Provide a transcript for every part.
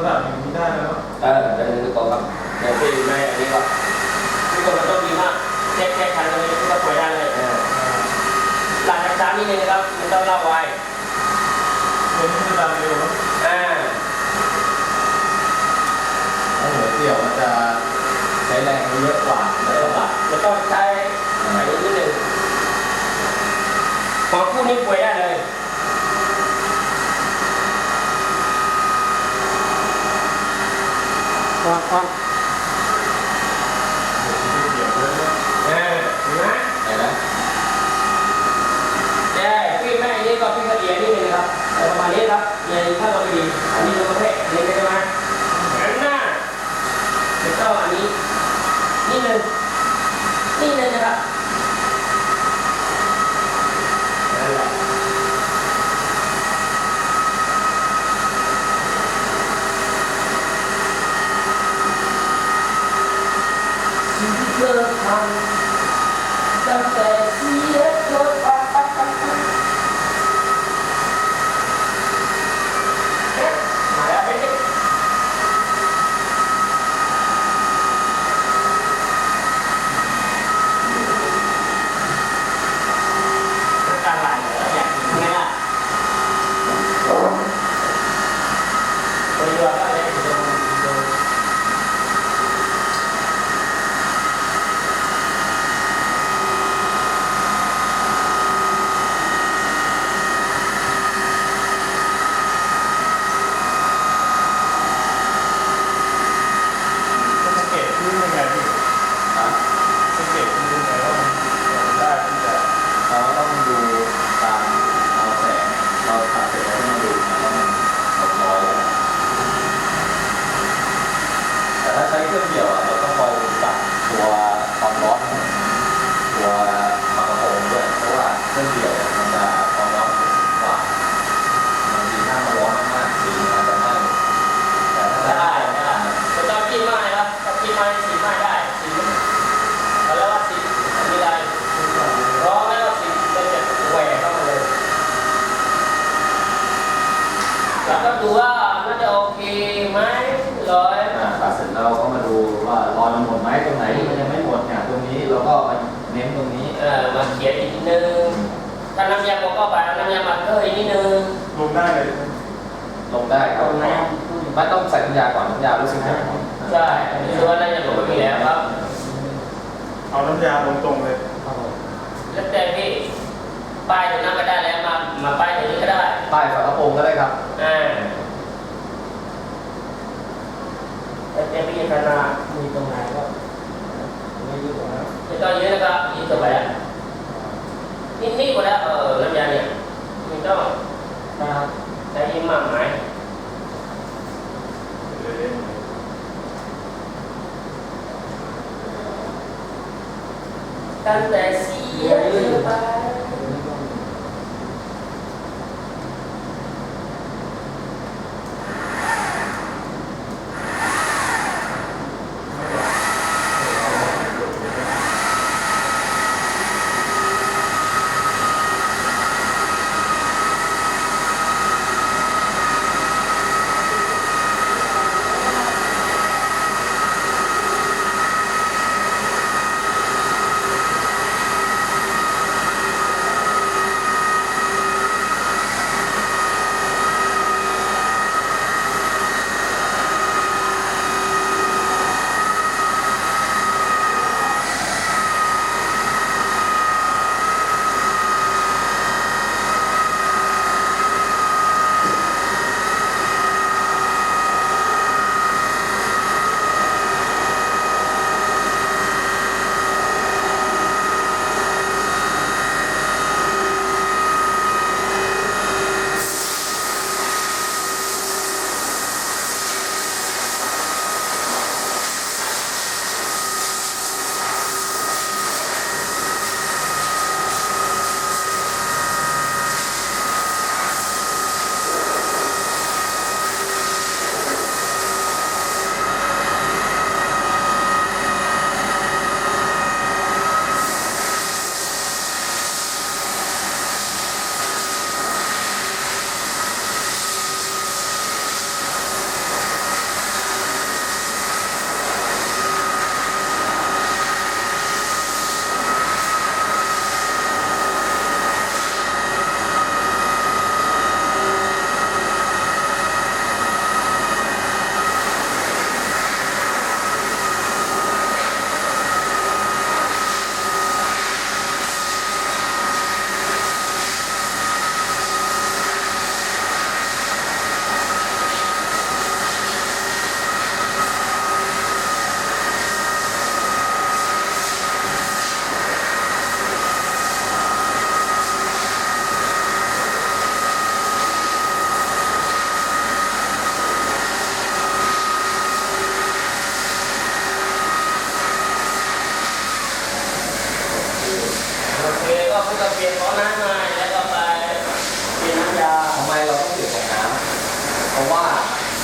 ระดับอย่างนี้ได้แล้วเออเป็นหนึ่งตัวครับเดี๋ยวพี่แม่อันนี้ก็ทุกคนมันต้องดีมากแค่แค่คันเลยก็ป่วยได้เลยเออหลังจากสามนิดนึงนะครับมันต้องเล่าไว้ตัวนี้จะดังเร็วนะอ่าถ้าหัวเกี่ยวมันจะใช้แรงเยอะกว่าเอแล้วอก็มันต้องใช้อันนี้นิดนึงพอคู่นี้ป่วยได้เลย วางวางเกี่ยวด้วยนะเออเห็นไหมเห็นไหมใช่พี่แม่อันนี้ก็พี่กระเดียนิดนึงนะครับประมาณนี้ครับใหญ่ถ้าเราไม่ดีอันนี้เราประเภทอันนี้ใช่ไหมหันหน้าแล้วก็อันนี้นิดนึงนิดนึงนะครับนั่นแหละ ชีวิตเลิกทำตั้งแต่เสียรถปักปักปักปักเอ๊ะมาแล้วเป็นเด็กน้ำตาไหลเหรออยากกินไหมล่ะไปดูว่าอะไรดูดู จะสังเกตพื้นยังไงพี่ อะ สังเกตพื้นยังไงว่ามันได้ที่จะ เราก็ต้องดูตามเอาแสงเราตัดเสร็จแล้วมาดูนะว่ามันหมดร้อยแล้วแต่ถ้าใช้เครื่องเดี่ยวอะเราต้องคอยจับตัวความร้อนตัวฝากระโปรงด้วยเพราะว่าเครื่องเดี่ยวเนี่ยมันจะความร้อนสูงกว่าบางทีถ้ามันร้อนมากๆสีมันอาจจะไหม้แต่ถ้า ได้ ได้ ได้จะต้องกินไม้ครับถ้ากินไม้สีไม้ได้สีเขาเรียกว่าสีมีอะไรร้องแล้วสีมันจะแหวกเข้ามาเลย แล้วก็ดูว่ามันจะโอเคไหมร้อย อ่าตัดเสร็จแล้วเราก็มา ดูว่ารอยมันหมดไหมตรงไหนที่มันยังไม่หมดเนี่ยตรงนี้เราก็มาเน้นตรงนี้เออมาเขียนอีกนิดนึงถ้าน้ำยาบอกก็ไปเอาน้ำยามาเพิ่มอีกนิดนึงลงได้เลยลงได้ครับตรงไหนไม่ต้องใส่น้ำยาก่อนน้ำยารู้สึกจะหมดใช่คือว่าน้ำยาบอกไม่มีแล้วครับ เอาน้ำยาลงตรงเลยแล้วแต่พี่ป้ายตรงนั้นก็ได้แล้วมามาป้ายตรงนี้ก็ได้ป้ายฝากระโปรงก็ได้ครับ อ่าแล้วแต่พี่จะนามีตรงไหนก็ไม่ยุ่ง แล้วไม่ต้องเยอะนะครับยืดตั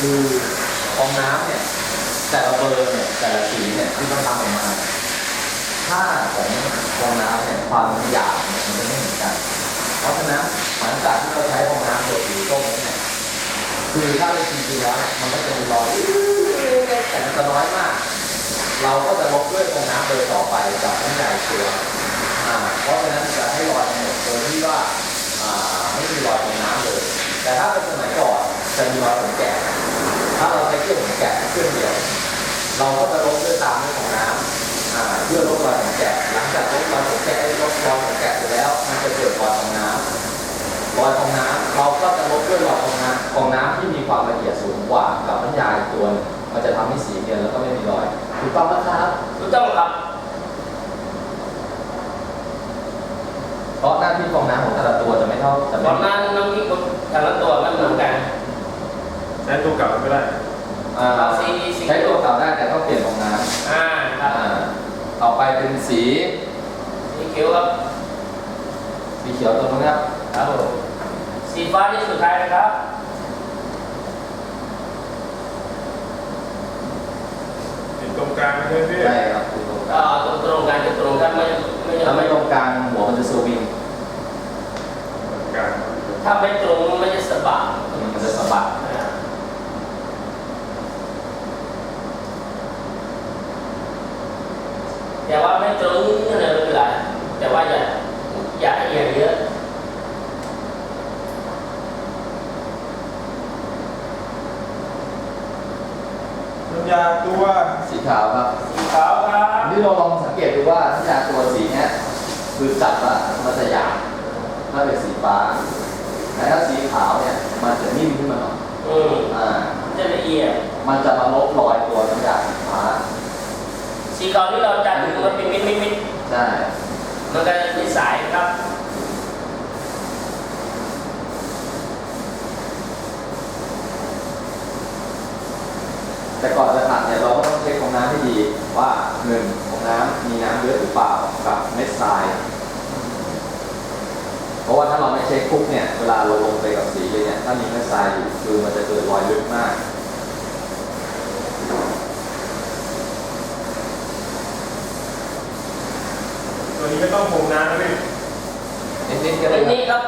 ธอไปคือฟองน้ำเนี่ย แต่ละเบอร์เนี่ยแต่ละสีเนี่ยที่เขาทำออกมาค่าของฟองน้ำเนี่ยความหยาบเนี่ยมันจะไม่เหมือนกัน เพราะฉะนั้นหลังจากที่เราใช้ฟองน้ำหยดหรือต้มเนี่ยคือถ้าเป็นจริงๆแล้วเนี่ยมันก็จะมีรอยแต่มันจะน้อยมาก เราก็จะลบด้วยฟองน้ำเบอร์ต่อไปกับน้ำยาอีกตัวอ่าเพราะฉะนั้นจะให้รอยมันหมดโดยที่ว่าไม่มีรอยฟองน้ำเลย แต่ถ้าเป็นสมัยก่อนจะมีรอยผมแกะ ถ้าเราใช้เครื่องแกะเครื่องเดียว เราก็จะลบด้วยตามด้วยของน้ำเพื่อลบรอยผมแกะหลังจากลบรอยผมแกะลบรอยผมแกะเสร็จแล้ว มันจะเกิดรอยของน้ำรอยของน้ำเราก็จะลบด้วยรอยของน้ำของน้ำที่มีความละเอียดสูงกว่ากับน้ำยาอีกตัวมันจะทำให้สีเนียนแล้วก็ไม่มีรอยถูกต้องไหมครับถูกต้องครับเพราะหน้าที่ฟองน้ำของแต่ละตัวจะไม่เท่าจะไม่อนนั้นน้ำพริกแต่ละตัวไม่เหมือนกัน ใช้ตัวเก่าก็ได้ อ่าเอาสีสี ใช้ตัวเก่าได้แต่ต้องเปลี่ยนฟองน้อ่าคำรับอ่าต่อไปเป็นสีสีเขียวครับสีเขียวตัวนู้นครับครับผมสีฟ้าที่สุดท้ายนะครับติดตรงกลางไม่ใช่พี่ใช่ครับคือตรงกก็ลางตรงตรงๆกันตรงๆกันไม่ไม่ถ้าไม่ไม่ตรงกลางหัวมันจะสวิงตรงกลางถ้าไม่ตรงมันจะสะบัดมันจะสะบัด อ่าแต่ว่าไม่ตรงนี่นะไม่เป็นไรแต่ว่าอย่าอย่าเอียงเยอะน้ำยาตัวสีขาวครับสีขาวครับนี่เราลองสังเกตดูว่าน้ำยาตัวสีเนี้ยคือจับละมันจะหยาบถ้าเป็นสีฟ้าแต่ถ้าสีขาวเนี่ยมันจะนิ่มขึ้นมาหน่อยอืมอ่า จะละเอียดมันจะมาลบรอยตัวน้ำยาสีฟ้า สีขาวที่เราจัดถึงมันเป็นมิดมิดมิดใช่มันก็จะมีสายครับแต่ก่อนจะตัดเนี่ยเราก็ต้องเช็คของน้ำให้ดีว่าหนึ่งของน้ำมีน้ำเยอะหรือเปล่ากับเม็ดทราย เพราะว่าถ้าเราไม่เช็คปุ๊บเนี่ยเวลาเราลงไปกับสีเลยเนี่ยถ้ามีเม็ดทรายอยู่คือมันจะเกิดรอยลึกมาก วนี้ไม่ต้องพรมน้ำนะพี่นิดๆก็ได้อันครันี้บครับ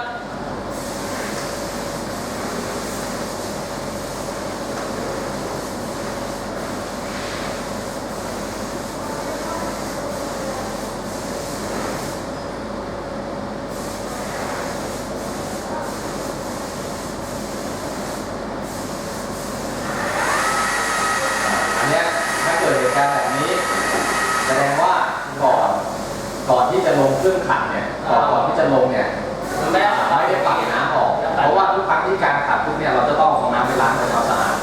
อันเนี้ยถ้าเกิดเหตุการณ์แบบนี้ แสดงว่าก่อน ก่อนที่จะลงเครื่องขัดเนี่ยก่อนก่อนที่จะลงเนี่ยมันไม่ได้ไม่ได้ปัดน้ำออกเพราะว่าทุกครั้งที่การขัดปุ๊บเนี่ยเราจะต้องเอาของน้ำไปล้างทำความสะอาด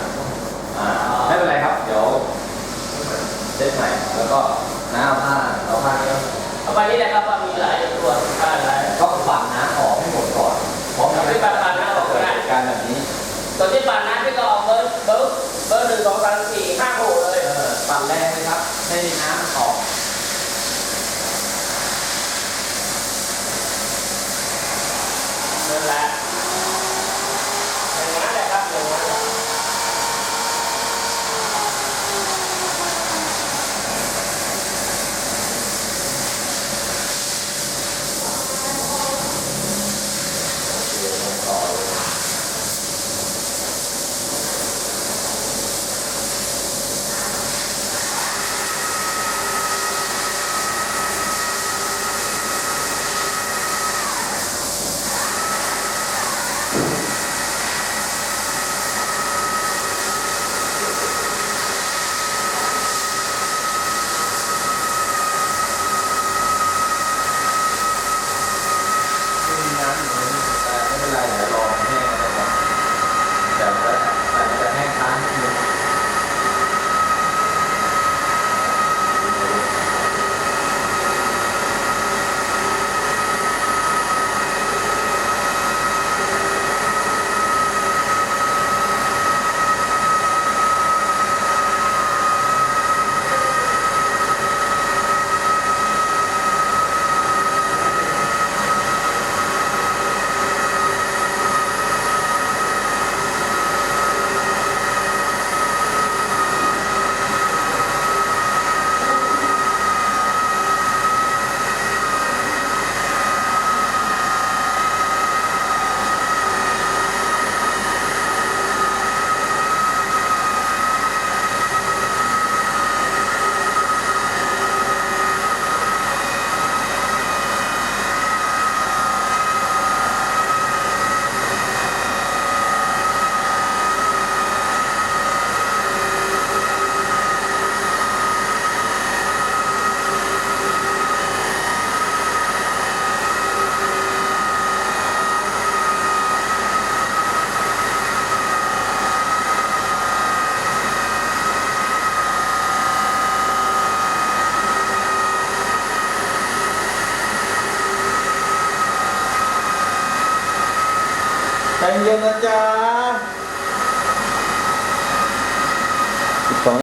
อ่าไม่เป็นไรครับ เดี๋ยวเช็ดใหม่แล้วก็น้ำเอาผ้าเอาผ้าก็เอาไปนี่แหละครับว่ามีหลายตัวผ้าหลายก็ปั่นน้ำออกให้หมดก่อนเพราะมันไม่ปั่นปั่นน้ำออกก็ได้เหตุการณ์แบบนี้ตัวที่ปั่นน้ำพี่ก็เอาเบอร์เบอร์เบอร์หนึ่งสองสามสี่ห้าหกเลยเออปั่นแรงเลยครับให้น้ำ